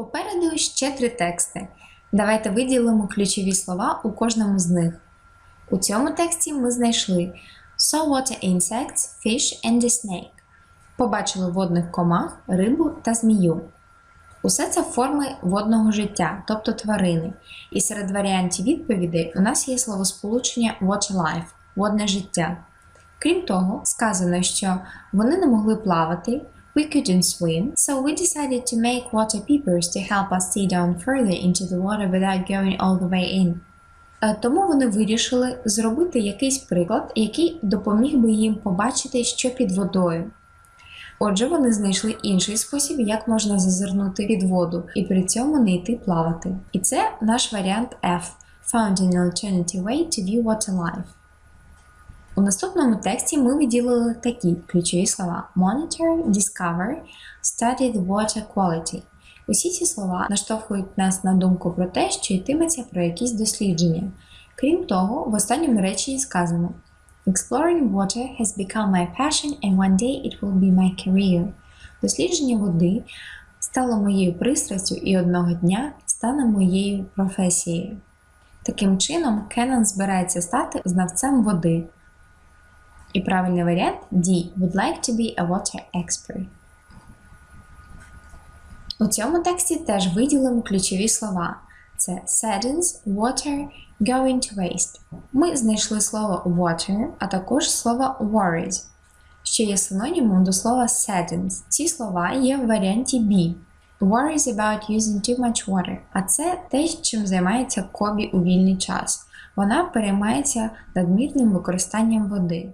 Попереду ще три тексти. Давайте виділимо ключові слова у кожному з них. У цьому тексті ми знайшли saltwater insects, fish and a snake. Побачили водних комах, рибу та змію. Усе це форми водного життя, тобто тварини. І серед варіантів відповідей у нас є словосполучення water life водне життя. Крім того, сказано, що вони не могли плавати, we couldn't swim, so we decided to make water peepers to help us see down further into the water without going all the way in. Тому вони вирішили зробити якийсь приклад, який допоміг би їм побачити, що під водою. Отже, вони знайшли інший спосіб, як можна зазирнути під воду і при цьому не йти плавати. І це наш варіант F Found an alternative way to view water life. У наступному тексті ми виділили такі ключові слова: monitor, discover, study the water quality. Усі ці слова наштовхують нас на думку про те, що йтиметься про якісь дослідження. Крім того, в останньому реченні сказано Exploring water has become my passion and one day it will be my career. Дослідження води стало моєю пристрастю і одного дня стане моєю професією. Таким чином, Кеннон збирається стати знавцем води. І правильний варіант D. Would like to be a water expert. У цьому тексті теж виділимо ключові слова. Це saddens, water, going to waste. Ми знайшли слово water, а також слово worries, що є синонімом до слова saddens. Ці слова є в варіанті B. Worries about using too much water. А це те, чим займається Кобі у вільний час. Вона переймається надмірним використанням води.